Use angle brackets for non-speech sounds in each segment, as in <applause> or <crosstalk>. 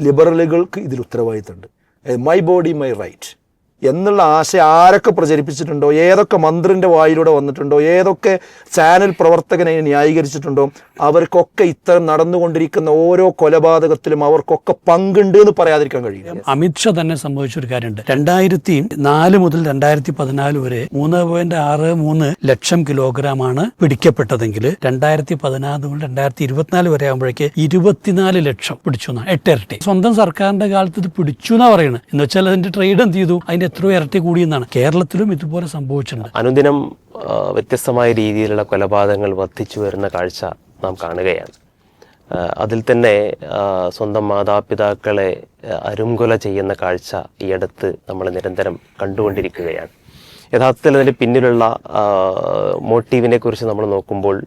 ലിബറലുകൾക്ക് ഇതിൽ ഉത്തരവാദിത്തമുണ്ട്. My body my right എന്നുള്ള ആശയം ആരൊക്കെ പ്രചരിപ്പിച്ചിട്ടുണ്ടോ? ഏതൊക്കെ മന്ത്രിന്റെ വായിലൂടെ വന്നിട്ടുണ്ടോ? ഏതൊക്കെ ചാനൽ പ്രവർത്തകനെ ന്യായീകരിച്ചിട്ടുണ്ടോ? അവർക്കൊക്കെ ഇത്തരം നടന്നുകൊണ്ടിരിക്കുന്ന ഓരോ കൊലപാതകത്തിലും അവർക്കൊക്കെ പങ്കുണ്ട് എന്ന് പറയാതിരിക്കാൻ കഴിയില്ല. അമിത്ഷാ തന്നെ സംഭവിച്ചൊരു കാര്യമുണ്ട്. രണ്ടായിരത്തി നാല് മുതൽ രണ്ടായിരത്തി പതിനാല് വരെ മൂന്ന് പോയിന്റ് ആറ് മൂന്ന് ലക്ഷം കിലോഗ്രാമാണ് പിടിക്കപ്പെട്ടതെങ്കിൽ രണ്ടായിരത്തി പതിനാറ് മുതൽ രണ്ടായിരത്തി ഇരുപത്തിനാല് വരെ ആകുമ്പോഴേക്ക് ഇരുപത്തിനാല് ലക്ഷം പിടിച്ചു എന്നാണ്. എട്ടിരട്ടി സ്വന്തം സർക്കാരിന്റെ കാലത്ത് ഇത് പിടിച്ചു എന്നാ പറയുന്നത് എന്ന് വെച്ചാൽ അതിന്റെ ട്രേഡ് എന്ത് ചെയ്തു? അതിന്റെ എത്രയോ ഇരട്ടി കൂടിയെന്നാണ്. കേരളത്തിലും ഇതുപോലെ സംഭവിച്ചിട്ടുണ്ട്. അനുദിനം വ്യത്യസ്തമായ രീതിയിലുള്ള കൊലപാതകങ്ങൾ വർദ്ധിച്ചു വരുന്ന കാഴ്ച നാം കാണുകയാണ്. അതിൽ തന്നെ സ്വന്തം മാതാപിതാക്കളെ അരുംകൊല ചെയ്യുന്ന കാഴ്ച ഈ അടുത്ത് നമ്മൾ നിരന്തരം കണ്ടുകൊണ്ടിരിക്കുകയാണ്. യഥാർത്ഥത്തിൽ അതിന്റെ പിന്നിലുള്ള മോട്ടീവിനെ കുറിച്ച് നമ്മൾ നോക്കുമ്പോൾ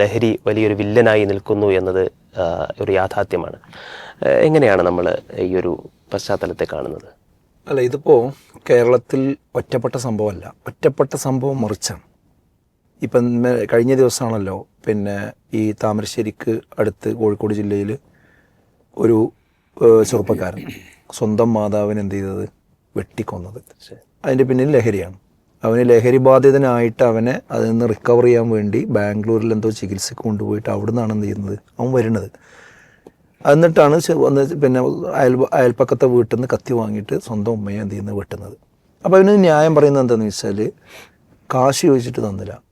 ലഹരി വലിയൊരു വില്ലനായി നിൽക്കുന്നു എന്നത് ഒരു യാഥാർത്ഥ്യമാണ്. എങ്ങനെയാണ് നമ്മൾ ഈ ഒരു പശ്ചാത്തലത്തെ കാണുന്നത്? അല്ല ഇതിപ്പോൾ കേരളത്തിൽ ഒറ്റപ്പെട്ട സംഭവമല്ല. ഒറ്റപ്പെട്ട സംഭവം മറിച്ചാണ്. ഇപ്പം കഴിഞ്ഞ ദിവസമാണല്ലോ പിന്നെ ഈ താമരശ്ശേരിക്ക് അടുത്ത് കോഴിക്കോട് ജില്ലയിൽ ഒരു ചെറുപ്പക്കാരൻ സ്വന്തം മാതാവിന് എന്ത് ചെയ്തത്? വെട്ടിക്കൊന്നത്. അതിന്റെ പിന്നിൽ ലഹരിയാണ്. അവന് ലഹരി ബാധിതനായിട്ട് അവനെ അതിൽ നിന്ന് റിക്കവർ ചെയ്യാൻ വേണ്ടി ബാംഗ്ലൂരിൽ എന്തോ ചികിത്സയ്ക്ക് കൊണ്ടുപോയിട്ട് അവിടെ നിന്നാണ് എന്ത് ചെയ്യുന്നത്? അവൻ വരുന്നത്. എന്നിട്ടാണ് പിന്നെ അയൽ അയൽപ്പക്കത്തെ വീട്ടിൽ നിന്ന് കത്തി വാങ്ങിയിട്ട് സ്വന്തം ഉമ്മയെ എന്ത് ചെയ്യുന്നത് വെട്ടുന്നത്. അപ്പോൾ അവന് ന്യായം പറയുന്നത് എന്താണെന്ന് വെച്ചാൽ കാശ് ചോദിച്ചിട്ട് തന്നില്ല.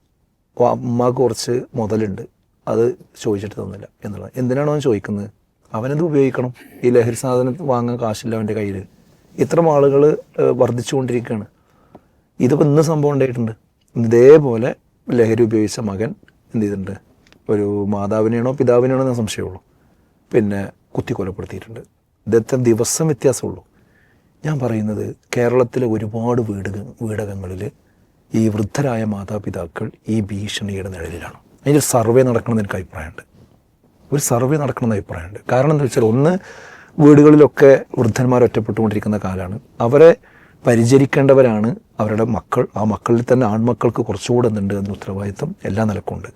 അമ്മയ്ക്ക് കുറച്ച് മുതലുണ്ട്. അത് ചോദിച്ചിട്ട് തന്നില്ല എന്നുള്ളത്. എന്തിനാണ് അവൻ ചോദിക്കുന്നത്? അവനത് ഉപയോഗിക്കണം. ഈ ലഹരി സാധനം വാങ്ങാൻ കാശില്ല അവന്റെ കയ്യിൽ ഇത്ര ആളുകൾ വർദ്ധിച്ചുകൊണ്ടിരിക്കുകയാണ്. ഇതിപ്പോൾ ഇന്ന് സംഭവം ഉണ്ടായിട്ടുണ്ട്. ഇതേപോലെ ലഹരി ഉപയോഗിച്ച മകൻ എന്ത് ചെയ്തിട്ടുണ്ട്? ഒരു മാതാവിനെയാണോ പിതാവിനെയാണോ എന്ന സംശയമുള്ളൂ. പിന്നെ കുത്തിക്കൊലപ്പെടുത്തിയിട്ടുണ്ട്. ഇതെത്ര ദിവസം വ്യത്യാസമുള്ളൂ. ഞാൻ പറയുന്നത് കേരളത്തിലെ ഒരുപാട് വീട് വീടകങ്ങളിൽ ഈ വൃദ്ധരായ മാതാപിതാക്കൾ ഈ ഭീഷണിയുടെ നിഴലിലാണ്. അതിന്റെ സർവേ നടക്കണമെന്ന് എനിക്ക് അഭിപ്രായമുണ്ട്. ഒരു സർവേ നടക്കണമെന്ന് അഭിപ്രായമുണ്ട്. കാരണം എന്താ വെച്ചാൽ ഒന്ന് വീടുകളിലൊക്കെ വൃദ്ധന്മാർ ഒറ്റപ്പെട്ടുകൊണ്ടിരിക്കുന്ന കാലമാണ്. അവരെ പരിചരിക്കേണ്ടവരാണ് അവരുടെ മക്കൾ. ആ മക്കളിൽ തന്നെ ആൺമക്കൾക്ക് കുറച്ചുകൂടെ എന്തുണ്ട് എന്ന ഉത്തരവാദിത്വം എല്ലാ നിലക്കുണ്ട്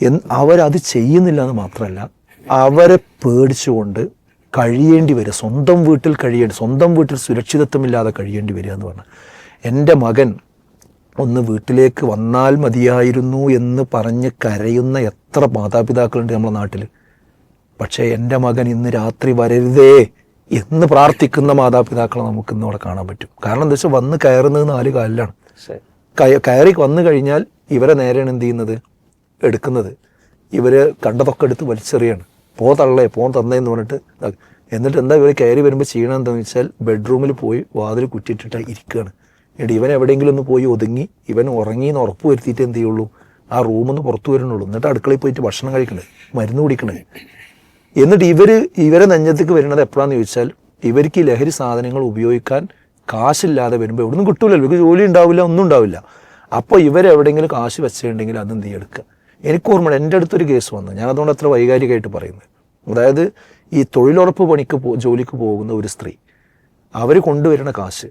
എന്ന് അവരത് ചെയ്യുന്നില്ല എന്ന് മാത്രമല്ല അവരെ പേടിച്ചുകൊണ്ട് കഴിയേണ്ടി വരിക. സ്വന്തം വീട്ടിൽ കഴിയേണ്ടി സ്വന്തം വീട്ടിൽ സുരക്ഷിതത്വമില്ലാതെ കഴിയേണ്ടി വരിക എന്ന് പറഞ്ഞാൽ എന്റെ മകൻ ഒന്ന് വീട്ടിലേക്ക് വന്നാൽ മതിയായിരുന്നു എന്ന് പറഞ്ഞ് കരയുന്ന എത്ര മാതാപിതാക്കളുണ്ട് നമ്മുടെ നാട്ടിൽ. പക്ഷേ എന്റെ മകൻ ഇന്ന് രാത്രി വരരുതേ എന്ന് പ്രാർത്ഥിക്കുന്ന മാതാപിതാക്കളെ നമുക്ക് ഇന്ന് അവിടെ കാണാൻ പറ്റും. കാരണം എന്താ വെച്ചാൽ വന്ന് കയറുന്നത് നാല് കാലിലാണ്. കയറി വന്നു കഴിഞ്ഞാൽ ഇവരെ നേരെയാണ് എന്ത് ചെയ്യുന്നത്? എടുക്കുന്നത്. ഇവർ കണ്ടതൊക്കെ എടുത്ത് വലിച്ചെറിയാണ്. പോ തള്ളേ പോ തന്നേന്ന് പറഞ്ഞിട്ട് എന്നിട്ട് എന്താ ഇവർ കയറി വരുമ്പോൾ ചെയ്യണം എന്താണെന്ന് വെച്ചാൽ ബെഡ്റൂമിൽ പോയി വാതിൽ കുറ്റിയിട്ടിട്ട് ഇരിക്കുകയാണ് എന്നിട്ട് ഇവൻ എവിടെയെങ്കിലും ഒന്ന് പോയി ഒതുങ്ങി ഇവൻ ഉറങ്ങി എന്ന് ഉറപ്പ് വരുത്തിയിട്ട് എന്ത് ചെയ്യുള്ളൂ? ആ റൂമിൽ നിന്ന് പുറത്തു വരണുള്ളൂ എന്നിട്ട് അടുക്കളയിൽ പോയിട്ട് ഭക്ഷണം കഴിക്കണേ മരുന്ന് കുടിക്കണേ. എന്നിട്ട് ഇവർ ഇവരെ നെഞ്ഞത്തേക്ക് വരുന്നത് എപ്പോഴാന്ന് ചോദിച്ചാൽ ഇവർക്ക് ഈ ലഹരി സാധനങ്ങൾ ഉപയോഗിക്കാൻ കാശില്ലാതെ വരുമ്പോൾ എവിടെ നിന്നും കിട്ടൂലല്ലോ. ഇവർക്ക് ജോലി ഉണ്ടാവില്ല ഒന്നും ഉണ്ടാവില്ല. അപ്പോൾ ഇവരെവിടെയെങ്കിലും കാശ് വെച്ചിട്ടുണ്ടെങ്കിൽ അത് എന്ത് എടുക്കുക. എനിക്ക് ഓർമ്മ എന്റെ അടുത്തൊരു കേസ് വന്നു. ഞാൻ അതുകൊണ്ട് അത്ര വൈകാരികമായിട്ട് പറയുന്നത്. അതായത് ഈ തൊഴിലുറപ്പ് പണിക്ക് പോ ജോലിക്ക് പോകുന്ന ഒരു സ്ത്രീ അവർ കൊണ്ടുവരുന്ന കാശ്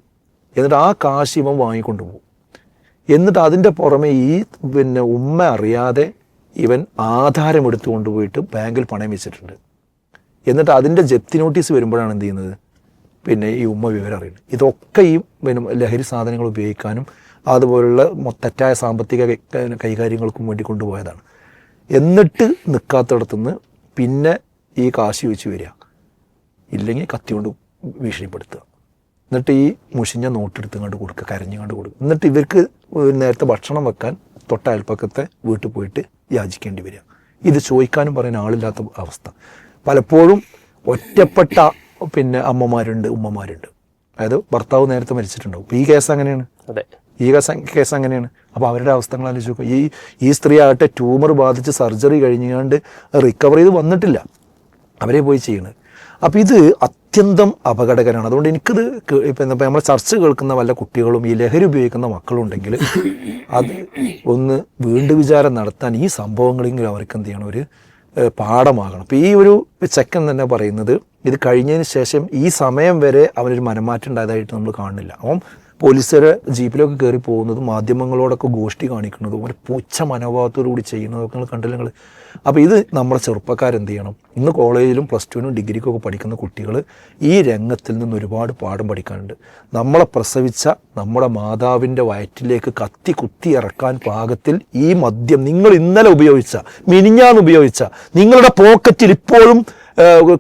എന്നിട്ട് ആ കാശ് ഇവൻ വാങ്ങിക്കൊണ്ട് പോകും എന്നിട്ട് അതിന്റെ പുറമെ ഈ പിന്നെ ഉമ്മ അറിയാതെ ഇവൻ ആധാരം എടുത്തു കൊണ്ടുപോയിട്ട് ബാങ്കിൽ പണയം വെച്ചിട്ടുണ്ട്. എന്നിട്ട് അതിന്റെ ജപ്തി നോട്ടീസ് വരുമ്പോഴാണ് എന്ത് ചെയ്യുന്നത്? പിന്നെ ഈ ഉമ്മ വിവരം അറിയുന്നത് ഇതൊക്കെ ഈ പിന്നെ ലഹരി സാധനങ്ങൾ ഉപയോഗിക്കാനും അതുപോലുള്ള തെറ്റായ സാമ്പത്തിക കൈകാര്യങ്ങൾക്കും വേണ്ടി കൊണ്ടുപോയതാണ്. എന്നിട്ട് നിൽക്കാത്തിടത്തുനിന്ന് പിന്നെ ഈ കാശി വെച്ച് വരിക. ഇല്ലെങ്കിൽ കത്തി കൊണ്ട് ഭീഷണിപ്പെടുത്തുക. എന്നിട്ട് ഈ മുഷിഞ്ഞ നോട്ടെടുത്ത് കണ്ട് കൊടുക്കുക കരഞ്ഞു കണ്ട് കൊടുക്കുക. എന്നിട്ട് ഇവർക്ക് നേരത്തെ ഭക്ഷണം വെക്കാൻ തൊട്ട അയൽപ്പക്കത്തെ വീട്ടിൽ പോയിട്ട് യാചിക്കേണ്ടി വരിക. ഇത് ചോദിക്കാനും പറയാൻ ആളില്ലാത്ത അവസ്ഥ. പലപ്പോഴും ഒറ്റപ്പെട്ട പിന്നെ അമ്മമാരുണ്ട് ഉമ്മമാരുണ്ട്. അതായത് ഭർത്താവ് നേരത്തെ മരിച്ചിട്ടുണ്ടാവും. ഈ കേസ് അങ്ങനെയാണ്. അതെ. ഈ കേസ് കേസ് അങ്ങനെയാണ്. അപ്പോൾ അവരുടെ അവസ്ഥകൾ ആലോചിച്ച് നോക്കുക ഈ ഈ സ്ത്രീ ആകട്ടെ ട്യൂമർ ബാധിച്ച് സർജറി കഴിഞ്ഞുകൊണ്ട് റിക്കവർ ചെയ്ത് വന്നിട്ടില്ല. അവരെ പോയി ചെയ്യണത് അപ്പോൾ ഇത് അത്യന്തം അപകടകരമാണ്. അതുകൊണ്ട് എനിക്കിത് ഇപ്പം എന്താ നമ്മൾ ചർച്ച കേൾക്കുന്ന വല്ല കുട്ടികളും ഈ ലഹരി ഉപയോഗിക്കുന്ന മക്കളും ഉണ്ടെങ്കിൽ അത് ഒന്ന് വീണ്ടും വിചാരം നടത്താൻ ഈ സംഭവങ്ങളെങ്കിലും അവർക്ക് എന്ത് ചെയ്യണം? ഒരു പാഠമാകണം. അപ്പോൾ ഈ ഒരു ചെക്കൻ തന്നെ പറയുന്നത് ഇത് കഴിഞ്ഞതിന് ശേഷം ഈ സമയം വരെ അവനൊരു മനമാറ്റം ഉണ്ടായതായിട്ട് നമ്മൾ കാണുന്നില്ല. അവൻ പോലീസുകാരെ ജീപ്പിലൊക്കെ കയറി പോകുന്നതും മാധ്യമങ്ങളോടൊക്കെ ഗോഷ്ടി കാണിക്കുന്നതും ഒരു പൂച്ച മനോഭാവത്തോടു കൂടി ചെയ്യുന്നതൊക്കെ നിങ്ങൾ കണ്ടില്ല നിങ്ങൾ അപ്പോൾ ഇത് നമ്മുടെ ചെറുപ്പക്കാരെന്ത് ചെയ്യണം ഇന്ന് കോളേജിലും പ്ലസ് ടുവിനും ഡിഗ്രിക്കും ഒക്കെ പഠിക്കുന്ന കുട്ടികൾ ഈ രംഗത്തിൽ നിന്ന് ഒരുപാട് പാഠം പഠിക്കാനുണ്ട്. നമ്മളെ പ്രസവിച്ച നമ്മുടെ മാതാവിന്റെ വയറ്റിലേക്ക് കത്തി കുത്തി ഇറക്കാൻ പാകത്തിൽ ഈ മദ്യം നിങ്ങൾ ഇന്നലെ ഉപയോഗിച്ച മിനിഞ്ഞാന്ന് ഉപയോഗിച്ച നിങ്ങളുടെ പോക്കറ്റിൽ ഇപ്പോഴും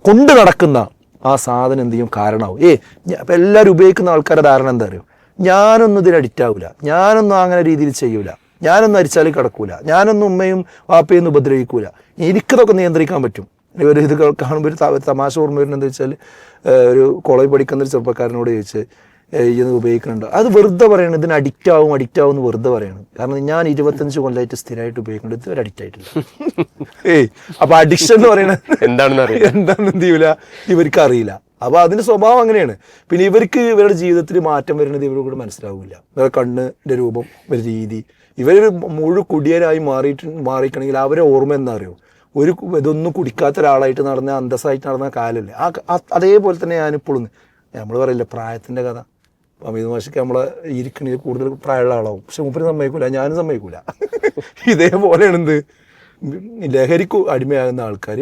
കൊണ്ടു നടക്കുന്ന ആ സാധനം എന്ത് ചെയ്യും കാരണമാവും ഏ അപ്പം എല്ലാവരും ഉപയോഗിക്കുന്ന ആൾക്കാരുടെ ധാരണ എന്താ അറിയോ? ഞാനൊന്നും ഇതിന് അഡിക്റ്റ് ആവില്ല ഞാനൊന്നും അങ്ങനെ രീതിയിൽ ചെയ്യൂല. ഞാനൊന്നും അരിച്ചാലും കിടക്കൂല. ഞാനൊന്നും ഉമ്മയും വാപ്പയൊന്നും ഉപദ്രവിക്കൂല. എനിക്കിതൊക്കെ നിയന്ത്രിക്കാൻ പറ്റും. ഒരു ഇത് കാണുമ്പോൾ ഒരു തമാശ ഓർമ്മ വരുന്നത് എന്താ വെച്ചാൽ ഒരു കോളേജ് പഠിക്കുന്ന ഒരു ചെറുപ്പക്കാരനോട് ചോദിച്ച് ഇത് ഉപയോഗിക്കുന്നുണ്ട് അത് വെറുതെ പറയണം ഇതിന് അഡിക്റ്റ് ആവും അഡിക്റ്റ് ആവും എന്ന് വെറുതെ പറയണം കാരണം ഞാൻ ഇരുപത്തഞ്ച് കൊല്ലമായിട്ട് സ്ഥിരമായിട്ട് ഉപയോഗിക്കുന്നുണ്ട് ഇതുവരെ അഡിക്റ്റ് ആയിട്ടില്ല. <laughs> ഏയ് അപ്പൊ അഡിക്ഷൻ എന്ന് പറയുന്നത് എന്താണെന്ന് അറിയില്ല. എന്താണെന്ന് എന്ത് ചെയ്യൂല? ഇവർക്ക് അറിയില്ല അപ്പൊ അതിന്റെ സ്വഭാവം അങ്ങനെയാണ്. പിന്നെ ഇവർക്ക് ഇവരുടെ ജീവിതത്തിൽ മാറ്റം വരുന്നത് ഇവർക്ക് കൂടെ മനസ്സിലാവില്ല. ഇവരുടെ കണ്ണിന്റെ രൂപം ഒരു രീതി ഇവരൊരു മുഴു കുടിയരായി മാറിയിട്ട് മാറിക്കണമെങ്കിൽ അവരെ ഓർമ്മ എന്താ ഒരു ഇതൊന്നും കുടിക്കാത്ത ഒരാളായിട്ട് നടന്ന അന്തസ്സായിട്ട് നടന്ന കാലല്ലേ. ആ അതേപോലെ തന്നെ ഞാനിപ്പോഴും നമ്മൾ പറയില്ല പ്രായത്തിന്റെ കഥ. അമിത് മാഷിക്ക് നമ്മളെ ഇരിക്കണതിൽ കൂടുതൽ പ്രായമുള്ള ആളാവും. പക്ഷെ മൂപ്പര് സമ്മതിക്കൂല ഞാനും സമ്മതിക്കൂല. <laughs> ഇതേപോലെയാണ് എന്ത് ലഹരിക്ക് അടിമയാകുന്ന ആൾക്കാർ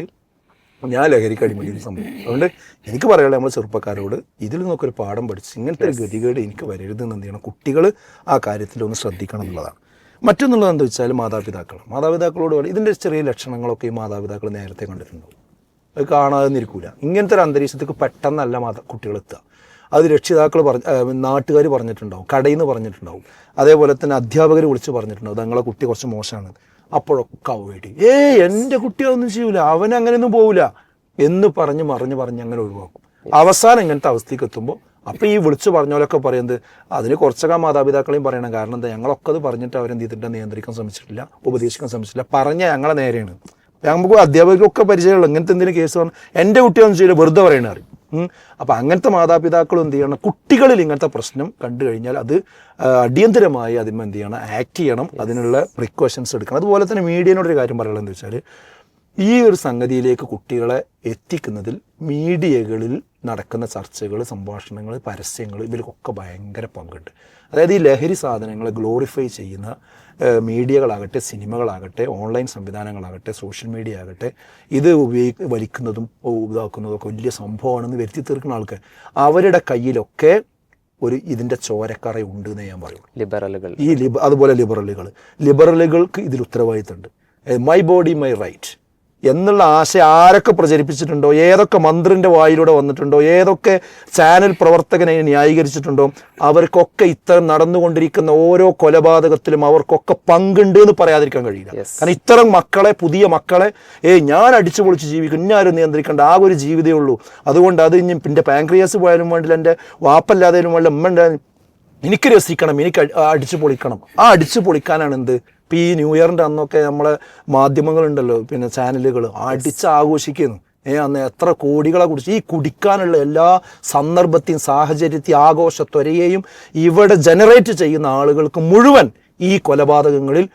ഞാൻ ലഹരിക്ക് അടിമയ്ക്കുന്ന സംഭവം. അതുകൊണ്ട് എനിക്ക് പറയാനുള്ളത് നമ്മൾ ചെറുപ്പക്കാരോട് ഇതിൽ നിന്നൊക്കെ ഒരു പാഠം പഠിച്ച് ഇങ്ങനത്തെ ഒരു ഗതികേട് എനിക്ക് വരരുതെന്ന് എന്ത് ചെയ്യണം? കുട്ടികൾ ആ കാര്യത്തിൽ ഒന്ന് ശ്രദ്ധിക്കണം എന്നുള്ളതാണ്. മറ്റൊന്നുള്ളത് എന്താ വെച്ചാൽ മാതാപിതാക്കൾ. മാതാപിതാക്കളോട് പറയും ഇതിന്റെ ചെറിയ ലക്ഷണങ്ങളൊക്കെ ഈ മാതാപിതാക്കൾ നേരത്തെ കണ്ടിട്ടുണ്ടാവും. അത് കാണാതെ നിൽക്കൂല ഇങ്ങനത്തെ ഒരു അന്തരീക്ഷത്തേക്ക് പെട്ടെന്നല്ല മാതാ കുട്ടികൾ എത്തുക. അത് രക്ഷിതാക്കൾ പറഞ്ഞ നാട്ടുകാർ പറഞ്ഞിട്ടുണ്ടാവും. കടയിൽ നിന്ന് പറഞ്ഞിട്ടുണ്ടാവും. അതേപോലെ തന്നെ അധ്യാപകർ വിളിച്ച് പറഞ്ഞിട്ടുണ്ടാവും. തങ്ങളെ കുട്ടി കുറച്ച് മോശമാണ് അപ്പോഴൊക്കെ അവോയ്ഡ് ചെയ്യും ഏയ് എന്റെ കുട്ടി അതൊന്നും ചെയ്യൂല. അവൻ അങ്ങനെയൊന്നും പോവില്ല എന്ന് പറഞ്ഞ് മറിഞ്ഞ് പറഞ്ഞ് അങ്ങനെ ഒഴിവാക്കും. അവസാനം ഇങ്ങനത്തെ അവസ്ഥയ്ക്ക് എത്തുമ്പോൾ അപ്പോൾ ഈ വിളിച്ചു പറഞ്ഞോലൊക്കെ പറയുന്നത് അതിന് കുറച്ചൊക്കെ മാതാപിതാക്കളെയും പറയണം. കാരണം എന്താ ഞങ്ങളൊക്കെ അത് പറഞ്ഞിട്ട് അവരെന്ത് ചെയ്തിട്ട് നിയന്ത്രിക്കാൻ ശ്രമിച്ചിട്ടില്ല ഉപദേശിക്കാൻ ശ്രമിച്ചിട്ടില്ല. പറഞ്ഞ ഞങ്ങളെ നേരെയാണ്. നമുക്ക് അധ്യാപകർക്കൊക്കെ പരിചയമുള്ളൂ. ഇങ്ങനത്തെ എന്തെങ്കിലും കേസ് പറഞ്ഞു എന്റെ കുട്ടിയൊന്നും ചെയ്യില്ല വെറുതെ പറയണ അറിയും ഉം. അപ്പം അങ്ങനത്തെ മാതാപിതാക്കളും എന്ത് ചെയ്യണം? കുട്ടികളിൽ ഇങ്ങനത്തെ പ്രശ്നം കണ്ടു കഴിഞ്ഞാൽ അത് അടിയന്തരമായി അതിന്മേൽ എന്ത് ചെയ്യണം? ആക്ട് ചെയ്യണം. അതിനുള്ള പ്രിക്കോഷൻസ് എടുക്കണം. അതുപോലെ തന്നെ മീഡിയനോടൊരു കാര്യം പറയുന്നത് എന്ന് വെച്ചാൽ ഈ ഒരു സംഗതിയിലേക്ക് കുട്ടികളെ എത്തിക്കുന്നതിൽ മീഡിയകളിൽ നടക്കുന്ന ചർച്ചകൾ സംഭാഷണങ്ങൾ പരസ്യങ്ങൾ ഇവർക്കൊക്കെ ഭയങ്കര പങ്കുണ്ട്. അതായത് ഈ ലഹരി സാധനങ്ങളെ ഗ്ലോറിഫൈ ചെയ്യുന്ന മീഡിയകളാകട്ടെ സിനിമകളാകട്ടെ ഓൺലൈൻ സംവിധാനങ്ങളാകട്ടെ സോഷ്യൽ മീഡിയ ആകട്ടെ ഇത് ഉപയോഗി വലിക്കുന്നതും ഇതാക്കുന്നതും ഒക്കെ വലിയ സംഭവമാണെന്ന് വരുത്തി തീർക്കുന്ന ആൾക്ക് അവരുടെ കയ്യിലൊക്കെ ഒരു ഇതിന്റെ ചോരക്കറ ഉണ്ട് എന്ന് ഞാൻ പറയും ലിബറലുകൾ. ഈ ലിബ അതുപോലെ ലിബറലുകൾ. ലിബറലുകൾക്ക് ഇതിൽ ഉത്തരവാദിത്തമുണ്ട്. My body my right. എന്നുള്ള ആശയം ആരൊക്കെ പ്രചരിപ്പിച്ചിട്ടുണ്ടോ? ഏതൊക്കെ മന്ത്രിന്റെ വായിലൂടെ വന്നിട്ടുണ്ടോ? ഏതൊക്കെ ചാനൽ പ്രവർത്തകനെ ന്യായീകരിച്ചിട്ടുണ്ടോ? അവർക്കൊക്കെ ഇത്തരം നടന്നുകൊണ്ടിരിക്കുന്ന ഓരോ കൊലപാതകത്തിലും അവർക്കൊക്കെ പങ്കുണ്ട് എന്ന് പറയാതിരിക്കാൻ കഴിയില്ല. കാരണം ഇത്തരം മക്കളെ പുതിയ മക്കളെ ഏയ് ഞാൻ അടിച്ചു പൊളിച്ച് ജീവിക്കും ഇന്നാരും നിയന്ത്രിക്കേണ്ട. ആ ഒരു ജീവിതമേ ഉള്ളൂ. അതുകൊണ്ട് അത് ഇനി എന്റെ പാങ്ക്രിയാസ് പോയാലും വേണ്ടില്ല എന്റെ വാപ്പല്ലാതെയും വേണ്ടില്ല ഉമ്മ ഉണ്ടായാലും. എനിക്ക് രസിക്കണം എനിക്ക് അടി- അടിച്ചു പൊളിക്കണം ആ അടിച്ചു പൊളിക്കാനാണ് എന്ത് ഇപ്പം ഈ ന്യൂ ഇയറിന്റെ അന്നൊക്കെ നമ്മളെ മാധ്യമങ്ങളുണ്ടല്ലോ പിന്നെ ചാനലുകൾ അടിച്ച് ആഘോഷിക്കുന്നു ഏ അന്ന് എത്ര കോടികളെ കുടിച്ച് ഈ കുടിക്കാനുള്ള എല്ലാ സന്ദർഭത്തെയും സാഹചര്യത്തെയും ആഘോഷത്വരയെയും ഇവിടെ ജനറേറ്റ് ചെയ്യുന്ന ആളുകൾക്ക് മുഴുവൻ ഈ കൊലപാതകങ്ങളിൽ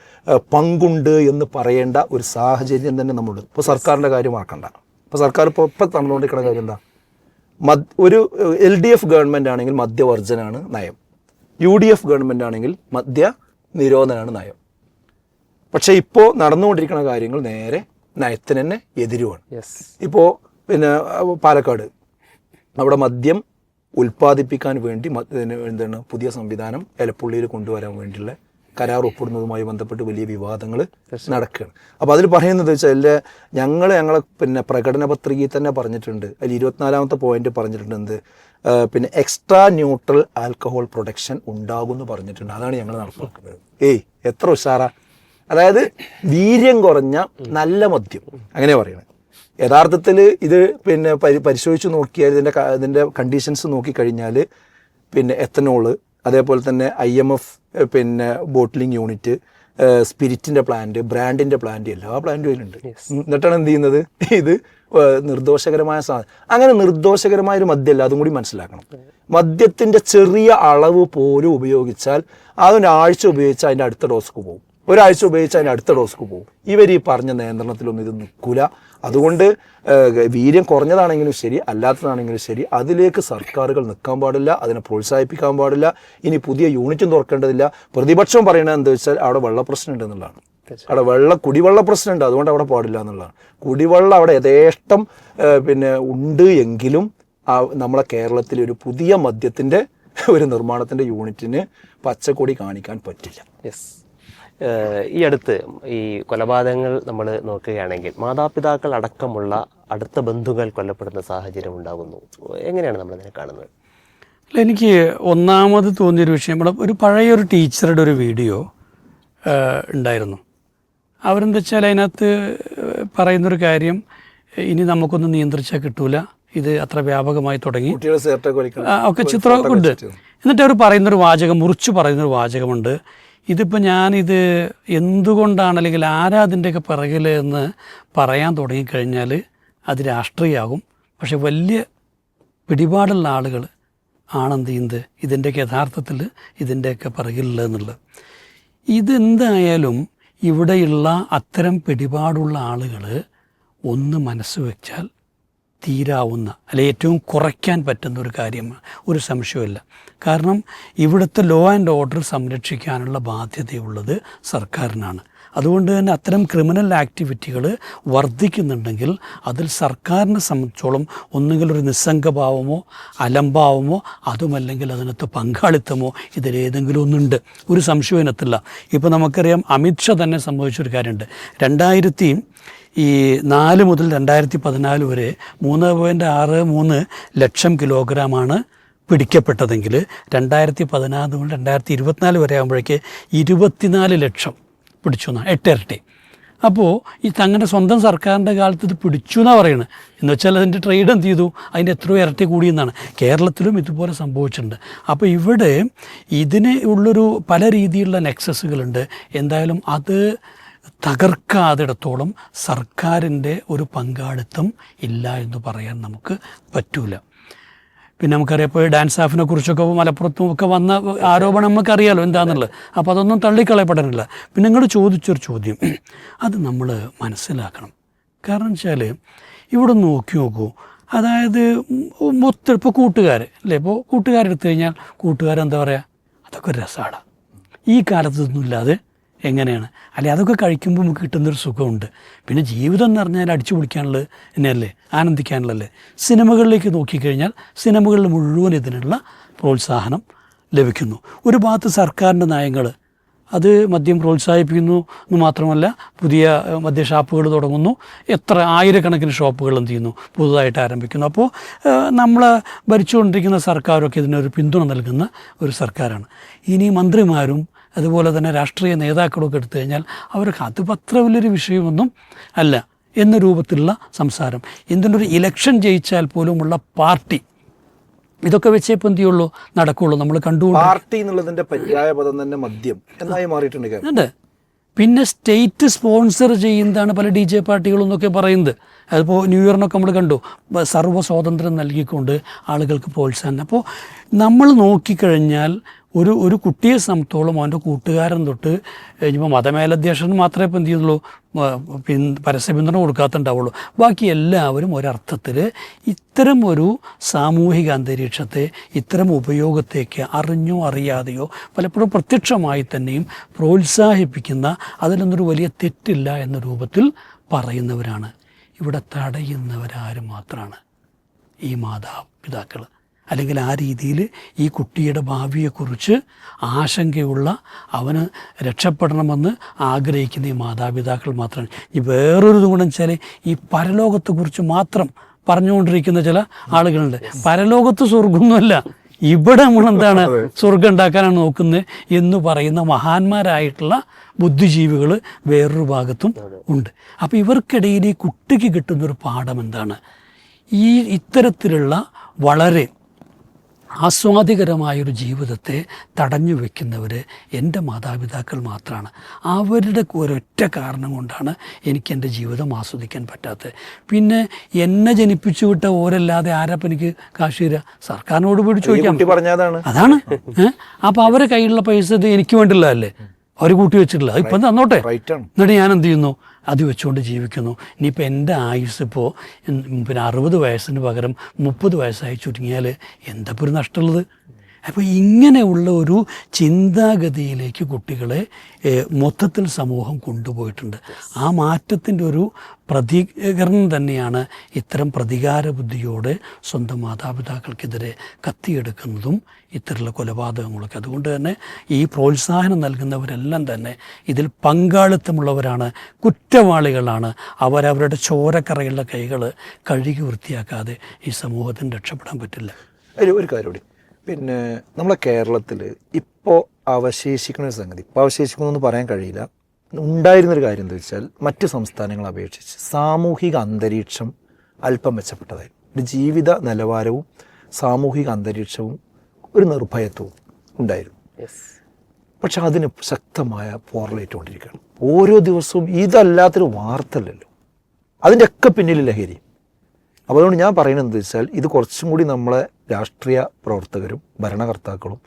പങ്കുണ്ട് എന്ന് പറയേണ്ട ഒരു സാഹചര്യം തന്നെ നമ്മളുണ്ട്. ഇപ്പോൾ സർക്കാരിന്റെ കാര്യം ആക്കണ്ട ഇപ്പോൾ സർക്കാർ ഇപ്പോൾ ഇപ്പം നടന്നുകൊണ്ടിരിക്കുന്ന കാര്യം എന്താ? മദ് ഒരു എൽ ഡി എഫ് ഗവൺമെന്റ് ആണെങ്കിൽ മദ്യവർജനാണ് നയം. യു ഡി എഫ് ഗവൺമെന്റ് ആണെങ്കിൽ മദ്യ നിരോധനമാണ് നയം. പക്ഷേ ഇപ്പോൾ നടന്നുകൊണ്ടിരിക്കുന്ന കാര്യങ്ങൾ നേരെ നയത്തിന് തന്നെ എതിരുമാണ് ഇപ്പോൾ പിന്നെ പാലക്കാട്. അവിടെ മദ്യം ഉൽപ്പാദിപ്പിക്കാൻ വേണ്ടി എന്താണ് പുതിയ സംവിധാനം എലപ്പുള്ളിയിൽ കൊണ്ടുവരാൻ വേണ്ടിയുള്ള കരാർ ഒപ്പിടുന്നതുമായി ബന്ധപ്പെട്ട് വലിയ വിവാദങ്ങൾ നടക്കുകയാണ്. അപ്പോൾ അതിൽ പറയുന്നത് വെച്ചാൽ ഞങ്ങൾ ഞങ്ങളെ പിന്നെ പ്രകടന പത്രികയിൽ തന്നെ പറഞ്ഞിട്ടുണ്ട്. അതിൽ ഇരുപത്തിനാലാമത്തെ പോയിന്റ് പറഞ്ഞിട്ടുണ്ട് എന്ത് പിന്നെ എക്സ്ട്രാ ന്യൂട്രൽ ആൽക്കഹോൾ പ്രൊഡക്ഷൻ ഉണ്ടാകുമെന്ന് പറഞ്ഞിട്ടുണ്ട്. അതാണ് ഞങ്ങൾ നടപ്പാക്കുന്നത്. ഏയ് എത്ര ഉഷാറാ. അതായത് വീര്യം കുറഞ്ഞ നല്ല മദ്യം. അങ്ങനെ പറയണത് യഥാർത്ഥത്തിൽ ഇത് പിന്നെ പരി പരിശോധിച്ച് നോക്കിയാൽ ഇതിന്റെ ഇതിന്റെ കണ്ടീഷൻസ് നോക്കിക്കഴിഞ്ഞാൽ പിന്നെ എത്തനോൾ അതേപോലെ തന്നെ ഐ എം എഫ് പിന്നെ ബോട്ടിലിംഗ് യൂണിറ്റ് സ്പിരിറ്റിന്റെ പ്ലാന്റ് ബ്രാൻഡിന്റെ പ്ലാന്റ് എല്ലാ പ്ലാന്റും അതിലുണ്ട്. എന്നിട്ടാണ് എന്ത് ചെയ്യുന്നത്? ഇത് നിർദോഷകരമായ സാധനം അങ്ങനെ നിർദോഷകരമായ ഒരു മദ്യമല്ല അതും കൂടി മനസ്സിലാക്കണം. മദ്യത്തിന്റെ ചെറിയ അളവ് പോലും ഉപയോഗിച്ചാൽ അതൊരാഴ്ച ഉപയോഗിച്ചാൽ അതിന്റെ അടുത്ത ഡോസ്ക്ക് പോകും. ഒരാഴ്ച ഉപയോഗിച്ച് അതിന് അടുത്ത ഡോസ്ക്ക് പോകും. ഇവർ ഈ പറഞ്ഞ നിയന്ത്രണത്തിലൊന്നും ഇത് നിൽക്കില്ല അതുകൊണ്ട് വീര്യം കുറഞ്ഞതാണെങ്കിലും ശരി അല്ലാത്തതാണെങ്കിലും ശരി അതിലേക്ക് സർക്കാരുകൾ നിൽക്കാൻ പാടില്ല അതിനെ പ്രോത്സാഹിപ്പിക്കാൻ പാടില്ല ഇനി പുതിയ യൂണിറ്റും തുറക്കേണ്ടതില്ല. പ്രതിപക്ഷം പറയണത് എന്താ വെച്ചാൽ അവിടെ വെള്ള പ്രശ്നം ഉണ്ട് എന്നുള്ളതാണ്. അവിടെ വെള്ള കുടിവെള്ള പ്രശ്നമുണ്ട് അതുകൊണ്ട് അവിടെ പാടില്ല എന്നുള്ളതാണ്. കുടിവെള്ളം അവിടെ യഥേഷ്ടം പിന്നെ ഉണ്ട് എങ്കിലും ആ നമ്മളെ കേരളത്തിലെ ഒരു പുതിയ മദ്യത്തിന്റെ ഒരു നിർമ്മാണത്തിന്റെ യൂണിറ്റിന് പച്ചക്കൊടി കാണിക്കാൻ പറ്റില്ല. യെസ്. ഈ അടുത്ത് ഈ കൊലപാതകങ്ങൾ നമ്മൾ നോക്കുകയാണെങ്കിൽ മാതാപിതാക്കൾ അടക്കമുള്ള അടുത്ത ബന്ധുക്കൾ കൊല്ലപ്പെടുന്ന സാഹചര്യം ഉണ്ടാകുന്നു. എങ്ങനെയാണ് നമ്മൾ അതിനെ കാണുന്നത്? അല്ല എനിക്ക് ഒന്നാമത് തോന്നിയൊരു വിഷയം നമ്മുടെ ഒരു പഴയ ഒരു ടീച്ചറുടെ ഒരു വീഡിയോ ഉണ്ടായിരുന്നു. അവരെന്താ വെച്ചാൽ അതിനകത്ത് പറയുന്നൊരു കാര്യം ഇനി നമുക്കൊന്നും നിയന്ത്രിച്ചാൽ കിട്ടൂല. ഇത് അത്ര വ്യാപകമായി തുടങ്ങി. ഒക്കെ ചിത്രമൊക്കെ ഉണ്ട്. എന്നിട്ട് അവർ പറയുന്നൊരു വാചകം മുറിച്ച് പറയുന്നൊരു വാചകമുണ്ട്. ഇതിപ്പോൾ ഞാനിത് എന്തുകൊണ്ടാണ് അല്ലെങ്കിൽ ആരാ അതിന്റെയൊക്കെ പിറകിൽ എന്ന് പറയാൻ തുടങ്ങിക്കഴിഞ്ഞാൽ അത് രാഷ്ട്രീയമാകും പക്ഷെ വലിയ പിടിപാടുള്ള ആളുകൾ ആണെന്ത് ചെയ്യുന്നത്? ഇതിന്റെയൊക്കെ യഥാർത്ഥത്തിൽ ഇതിന്റെയൊക്കെ പിറകിലുള്ളതെന്നുള്ളത് ഇതെന്തായാലും ഇവിടെയുള്ള അത്തരം പിടിപാടുള്ള ആളുകൾ ഒന്ന് മനസ്സ് വെച്ചാൽ തീരാവുന്ന അല്ലെ ഏറ്റവും കുറയ്ക്കാൻ പറ്റുന്ന ഒരു കാര്യമാണ് ഒരു സംശയമില്ല കാരണം ഇവിടുത്തെ ലോ ആൻഡ് ഓർഡർ സംരക്ഷിക്കാനുള്ള ബാധ്യതയുള്ളത് സർക്കാരിനാണ്. അതുകൊണ്ട് തന്നെ അത്തരം ക്രിമിനൽ ആക്ടിവിറ്റികൾ വർദ്ധിക്കുന്നുണ്ടെങ്കിൽ അതിൽ സർക്കാരിനെ സംബന്ധിച്ചോളം ഒന്നുകിൽ ഒരു നിസ്സംഗഭാവമോ അലംഭാവമോ അതുമല്ലെങ്കിൽ അതിനകത്ത് പങ്കാളിത്തമോ ഇതിലേതെങ്കിലും ഒന്നുണ്ട്. ഒരു സംശയം ഇതിനകത്തില്ല ഇപ്പോൾ നമുക്കറിയാം അമിത്ഷാ തന്നെ സംഭവിച്ചൊരു കാര്യമുണ്ട്. രണ്ടായിരത്തി ഈ നാല് മുതൽ രണ്ടായിരത്തി പതിനാല് വരെ മൂന്ന് പോയിന്റ് ആറ് മൂന്ന് ലക്ഷം കിലോഗ്രാമാണ് പിടിക്കപ്പെട്ടതെങ്കിൽ രണ്ടായിരത്തി പതിനാറ് മുതൽ രണ്ടായിരത്തി ഇരുപത്തിനാല് വരെ ആകുമ്പോഴേക്ക് ഇരുപത്തിനാല് ലക്ഷം പിടിച്ചു എന്നാണ് എട്ട് ഇരട്ടി. അപ്പോൾ ഈ തങ്ങളുടെ സ്വന്തം സർക്കാരിന്റെ കാലത്ത് ഇത് പിടിച്ചു എന്നാണ് പറയുന്നത് എന്ന് വെച്ചാൽ അതിന്റെ ട്രേഡ് എന്ത് ചെയ്തു? അതിന്റെ എത്രയോ ഇരട്ടി കൂടിയെന്നാണ് കേരളത്തിലും ഇതുപോലെ സംഭവിച്ചിട്ടുണ്ട്. അപ്പോൾ ഇവിടെ ഇതിന് ഉള്ളൊരു പല രീതിയിലുള്ള നെക്സസുകളുണ്ട് എന്തായാലും അത് തകർക്കാതിടത്തോളം സർക്കാരിന്റെ ഒരു പങ്കാളിത്തം ഇല്ല എന്ന് പറയാൻ നമുക്ക് പറ്റൂല. പിന്നെ നമുക്കറിയാം ഇപ്പോൾ ഡാൻസ് ആഫിനെ കുറിച്ചൊക്കെ മലപ്പുറത്തും ഒക്കെ വന്ന ആരോപണം നമുക്കറിയാലോ എന്താണെന്നുള്ളത് അപ്പോൾ അതൊന്നും തള്ളിക്കളയപ്പെടാനില്ല പിന്നെ നിങ്ങൾ ചോദിച്ചൊരു ചോദ്യം. അത് നമ്മൾ മനസ്സിലാക്കണം. കാരണം വെച്ചാൽ ഇവിടെ നോക്കി നോക്കൂ. അതായത് മൊത്തം ഇപ്പോൾ കൂട്ടുകാർ അല്ലേ? ഇപ്പോൾ കൂട്ടുകാരെടുത്തു കഴിഞ്ഞാൽ കൂട്ടുകാരെന്താ പറയുക? അതൊക്കെ ഒരു രസമാണ്. ഈ കാലത്ത് ഇതൊന്നും ഇല്ലാതെ എങ്ങനെയാണ്? അല്ലെ അതൊക്കെ കഴിക്കുമ്പോൾ നമുക്ക് കിട്ടുന്നൊരു സുഖമുണ്ട്. പിന്നെ ജീവിതം എന്ന് പറഞ്ഞാൽ അടിച്ചു പൊളിക്കാനുള്ളത് തന്നെയല്ലേ? ആനന്ദിക്കാനുള്ളല്ലേ സിനിമകളിലേക്ക് നോക്കിക്കഴിഞ്ഞാൽ സിനിമകളിൽ മുഴുവൻ ഇതിനുള്ള പ്രോത്സാഹനം ലഭിക്കുന്നു. ഒരു ഭാഗത്ത് സർക്കാരിന്റെ നയങ്ങൾ അത് മദ്യം പ്രോത്സാഹിപ്പിക്കുന്നു എന്ന് മാത്രമല്ല പുതിയ മദ്യ മദ്യഷാപ്പുകൾ തുടങ്ങുന്നു. എത്ര ആയിരക്കണക്കിന് ഷോപ്പുകൾ എന്ത് ചെയ്യുന്നു? പുതുതായിട്ട് ആരംഭിക്കുന്നു. അപ്പോൾ നമ്മൾ ഭരിച്ചുകൊണ്ടിരിക്കുന്ന സർക്കാരൊക്കെ ഇതിനൊരു പിന്തുണ നൽകുന്ന ഒരു സർക്കാരാണ്. ഇനി മന്ത്രിമാരും അതുപോലെ തന്നെ രാഷ്ട്രീയ നേതാക്കളൊക്കെ എടുത്തു കഴിഞ്ഞാൽ അവർക്ക് അത് അത്ര വലിയൊരു വിഷയമൊന്നും അല്ല എന്ന രൂപത്തിലുള്ള സംസാരം. എന്തിനൊരു ഇലക്ഷൻ ജയിച്ചാൽ പോലുമുള്ള പാർട്ടി ഇതൊക്കെ വെച്ചേ ഇപ്പം എന്ത് ചെയ്യുള്ളൂ നടക്കുള്ളൂ. നമ്മൾ കണ്ടു പാർട്ടി എന്നുള്ളതിന്റെ പര്യായ പദം തന്നെ മദ്യം എന്നായി മാറിയിട്ടുണ്ട് ഉണ്ട്. പിന്നെ സ്റ്റേറ്റ് സ്പോൺസർ ചെയ്യുന്നതാണ് പല ഡി ജെ പാർട്ടികളെന്നൊക്കെ പറയുന്നത്. അതിപ്പോൾ ന്യൂ ഇയറിനൊക്കെ നമ്മൾ കണ്ടു. സർവ സ്വാതന്ത്ര്യം നൽകിക്കൊണ്ട് ആളുകൾക്ക് പ്രോത്സാഹനം. അപ്പോൾ നമ്മൾ നോക്കിക്കഴിഞ്ഞാൽ ഒരു ഒരു കുട്ടിയെ സംബന്ധിച്ചോളം അവന്റെ കൂട്ടുകാരൻ തൊട്ട് ഇനിയിപ്പോൾ മതമേലധ്യക്ഷൻ മാത്രമേ ഇപ്പം എന്ത് ചെയ്യുന്നുള്ളൂ പിൻ പരസ്യ പിന്തുണ കൊടുക്കാത്തുണ്ടാവുള്ളൂ. ബാക്കി എല്ലാവരും ഒരർത്ഥത്തിൽ ഇത്തരം ഒരു സാമൂഹിക അന്തരീക്ഷത്തെ ഇത്തരം ഉപയോഗത്തേക്ക് അറിഞ്ഞോ അറിയാതെയോ പലപ്പോഴും പ്രത്യക്ഷമായി തന്നെയും പ്രോത്സാഹിപ്പിക്കുന്ന അതിലൊന്നൊരു വലിയ തെറ്റില്ല എന്ന രൂപത്തിൽ പറയുന്നവരാണ്. ഇവിടെ തടയുന്നവരാരും മാത്രമാണ് ഈ മാതാപിതാക്കൾ അല്ലെങ്കിൽ ആ രീതിയിൽ ഈ കുട്ടിയുടെ ഭാവിയെക്കുറിച്ച് ആശങ്കയുള്ള അവന് രക്ഷപ്പെടണമെന്ന് ആഗ്രഹിക്കുന്ന ഈ മാതാപിതാക്കൾ മാത്രമാണ് ഈ വേറൊരു ഗുണം വെച്ചാൽ ഈ പരലോകത്തെക്കുറിച്ച് മാത്രം പറഞ്ഞുകൊണ്ടിരിക്കുന്ന ചില ആളുകളുണ്ട്. പരലോകത്ത് സ്വർഗമൊന്നുമല്ല. ഇവിടെ നമ്മൾ എന്താണ് സ്വർഗം ഉണ്ടാക്കാനാണ് നോക്കുന്നത് എന്ന് പറയുന്ന മഹാന്മാരായിട്ടുള്ള ബുദ്ധിജീവികൾ വേറൊരു ഭാഗത്തും ഉണ്ട്. അപ്പോൾ ഇവർക്കിടയിൽ ഈ കുട്ടിക്ക് കിട്ടുന്നൊരു പാഠം എന്താണ്? ഈ ഇത്തരത്തിലുള്ള വളരെ ആസ്വാദികരമായൊരു ജീവിതത്തെ തടഞ്ഞു വെക്കുന്നവർ എന്റെ മാതാപിതാക്കൾ മാത്രമാണ് അവരുടെ ഒരൊറ്റ കാരണം കൊണ്ടാണ് എനിക്ക് എന്റെ ജീവിതം ആസ്വദിക്കാൻ പറ്റാത്തത്. പിന്നെ എന്നെ ജനിപ്പിച്ചു വിട്ട ഓരല്ലാതെ ആരപ്പം എനിക്ക് കാശ് തരിക സർക്കാരിനോട് പോയി ചോദിക്കാം. അതാണ്. അപ്പോൾ അവരെ കയ്യിലുള്ള പൈസ ഇത് എനിക്ക് വേണ്ടിയുള്ളതല്ലേ? അവർ കൂട്ടി വെച്ചിട്ടില്ല ഇപ്പം തന്നോട്ടെ. എന്നിട്ട് ഞാൻ എന്ത് ചെയ്യുന്നു? അത് വെച്ചുകൊണ്ട് ജീവിക്കുന്നു. ഇനിയിപ്പോൾ എന്റെ ആയുസ് ഇപ്പോൾ പിന്നെ അറുപത് വയസ്സിന് പകരം മുപ്പത് വയസ്സായി ചുരുങ്ങിയാൽ എന്താ ഇപ്പോൾ ഒരു നഷ്ടമുള്ളത്? അപ്പോൾ ഇങ്ങനെയുള്ള ഒരു ചിന്താഗതിയിലേക്ക് കുട്ടികളെ മൊത്തത്തിൽ സമൂഹം കൊണ്ടുപോയിട്ടുണ്ട്. ആ മാറ്റത്തിന്റെ ഒരു പ്രതികരണം തന്നെയാണ് ഇത്തരം പ്രതികാര ബുദ്ധിയോടെ സ്വന്തം മാതാപിതാക്കൾക്കെതിരെ കത്തിയെടുക്കുന്നതും ഇത്തരത്തിലുള്ള കൊലപാതകങ്ങളൊക്കെ. അതുകൊണ്ട് തന്നെ ഈ പ്രോത്സാഹനം നൽകുന്നവരെല്ലാം തന്നെ ഇതിൽ പങ്കാളിത്തമുള്ളവരാണ് കുറ്റവാളികളാണ്. അവരവരുടെ ചോരക്കറയുള്ള കൈകൾ കഴുകി വൃത്തിയാക്കാതെ ഈ സമൂഹത്തിന് രക്ഷപ്പെടാൻ പറ്റില്ല. ഒരു കാര്യം പിന്നെ നമ്മളെ കേരളത്തിൽ ഇപ്പോൾ അവശേഷിക്കുന്ന ഒരു സംഗതി. ഇപ്പോൾ അവശേഷിക്കുന്നൊന്നും പറയാൻ കഴിയില്ല. ഉണ്ടായിരുന്നൊരു കാര്യം എന്താ വെച്ചാൽ മറ്റ് സംസ്ഥാനങ്ങളെ അപേക്ഷിച്ച് സാമൂഹിക അന്തരീക്ഷം അല്പം മെച്ചപ്പെട്ടതായി ഒരു ജീവിത നിലവാരവും സാമൂഹിക അന്തരീക്ഷവും ഒരു നിർഭയത്വവും ഉണ്ടായിരുന്നു. പക്ഷെ അതിന് ശക്തമായ പോറലേറ്റുകൊണ്ടിരിക്കുകയാണ് ഓരോ ദിവസവും ഇതല്ലാത്തൊരു വാർത്തല്ലല്ലോ അതിന്റെയൊക്കെ പിന്നിൽ ലഹരി. അപ്പോൾ അതുകൊണ്ട് ഞാൻ പറയുന്നത് എന്താ വെച്ചാൽ ഇത് കുറച്ചും കൂടി നമ്മളെ രാഷ്ട്രീയ പ്രവർത്തകരും ഭരണകർത്താക്കളും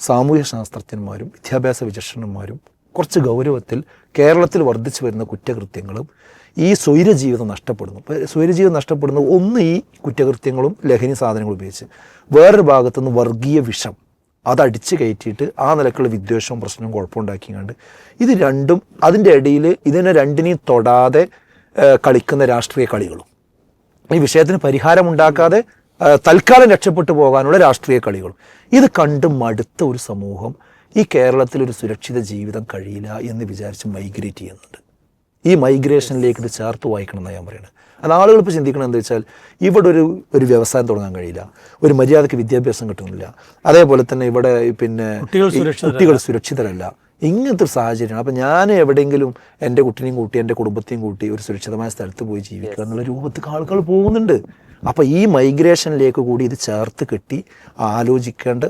സാമൂഹ്യ ശാസ്ത്രജ്ഞന്മാരും വിദ്യാഭ്യാസ വിചക്ഷണന്മാരും കുറച്ച് ഗൗരവത്തിൽ കേരളത്തിൽ വർദ്ധിച്ചു വരുന്ന കുറ്റകൃത്യങ്ങളും ഈ സ്വൈരജീവിതം നഷ്ടപ്പെടുന്നു. സ്വൈരജീവിതം നഷ്ടപ്പെടുന്നു ഒന്ന് ഈ കുറ്റകൃത്യങ്ങളും ലഹരി സാധനങ്ങളും ഉപയോഗിച്ച്. വേറൊരു ഭാഗത്തുനിന്ന് വർഗീയ വിഷം. അതടിച്ച് കയറ്റിയിട്ട് ആ നിലക്കുള്ള വിദ്വേഷവും പ്രശ്നവും കുഴപ്പമുണ്ടാക്കിയാണ്ട് ഇത് രണ്ടും അതിന്റെ ഇടയിൽ ഇതിനെ രണ്ടിനെയും തൊടാതെ കളിക്കുന്ന രാഷ്ട്രീയ കളികളും. ഈ വിഷയത്തിന് പരിഹാരമുണ്ടാക്കാതെ ഉണ്ടാക്കാതെ തൽക്കാലം രക്ഷപ്പെട്ടു പോകാനുള്ള രാഷ്ട്രീയ കളികളും. ഇത് കണ്ട് മടുത്ത ഒരു സമൂഹം ഈ കേരളത്തിൽ ഒരു സുരക്ഷിത ജീവിതം കഴിയില്ല എന്ന് വിചാരിച്ച് മൈഗ്രേറ്റ് ചെയ്യുന്നുണ്ട്. ഈ മൈഗ്രേഷനിലേക്ക് ഇത് ചേർത്ത് വായിക്കണം എന്നാണ് ഞാൻ പറയുന്നത് അത് ആളുകൾ ഇപ്പോൾ ചിന്തിക്കണം എന്താ വെച്ചാൽ ഇവിടെ ഒരു ഒരു വ്യവസായം തുടങ്ങാൻ കഴിയില്ല. ഒരു മര്യാദയ്ക്ക് വിദ്യാഭ്യാസം കിട്ടുന്നില്ല. അതേപോലെ തന്നെ ഇവിടെ പിന്നെ കുട്ടികൾ സുരക്ഷിതരല്ല. ഇങ്ങനത്തെ ഒരു സാഹചര്യമാണ്. അപ്പം ഞാൻ എവിടെയെങ്കിലും എന്റെ കുട്ടിനെയും കൂട്ടി എന്റെ കുടുംബത്തെയും കൂട്ടി ഒരു സുരക്ഷിതമായ സ്ഥലത്ത് പോയി ജീവിക്കുക എന്നുള്ള രൂപത്തിൽ ആളുകൾ പോകുന്നുണ്ട്. അപ്പോൾ ഈ മൈഗ്രേഷനിലേക്ക് കൂടി ഇത് ചേർത്ത് കെട്ടി ആലോചിക്കേണ്ട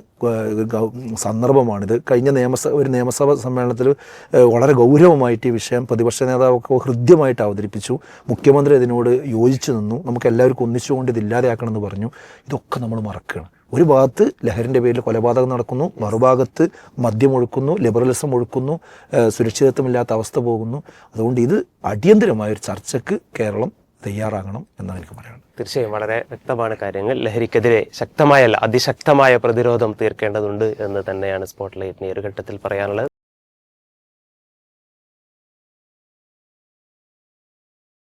സന്ദർഭമാണിത്. കഴിഞ്ഞ നിയമസഭ ഒരു നിയമസഭാ സമ്മേളനത്തിൽ വളരെ ഗൗരവമായിട്ട് ഈ വിഷയം പ്രതിപക്ഷ നേതാവൊക്കെ ഹൃദ്യമായിട്ട് അവതരിപ്പിച്ചു. മുഖ്യമന്ത്രി ഇതിനോട് യോജിച്ചു നിന്നു. നമുക്ക് എല്ലാവർക്കും ഒന്നിച്ചുകൊണ്ട് ഇത് ഇല്ലാതെയാക്കണമെന്ന് പറഞ്ഞു. ഇതൊക്കെ നമ്മൾ മറക്കുകയാണ്. ഒരു ഭാഗത്ത് ലഹരിന്റെ പേരിൽ കൊലപാതകം നടക്കുന്നു മറുഭാഗത്ത് മദ്യം ഒഴുക്കുന്നു ലിബറലിസം ഒഴുക്കുന്നു സുരക്ഷിതത്വമില്ലാത്ത അവസ്ഥ പോകുന്നു. അതുകൊണ്ട് ഇത് അടിയന്തരമായ ഒരു ചർച്ചയ്ക്ക് കേരളം തയ്യാറാകണം എന്നാണ് എനിക്ക് പറയാനുള്ളത്. തീർച്ചയായും വളരെ വ്യക്തമാണ് കാര്യങ്ങൾ. ലഹരിക്കെതിരെ ശക്തമായല്ല അതിശക്തമായ പ്രതിരോധം തീർക്കേണ്ടതുണ്ട് എന്ന് തന്നെയാണ് സ്പോട്ട് ലൈറ്റിന് ഈ ഒരു ഘട്ടത്തിൽ പറയാനുള്ളത്.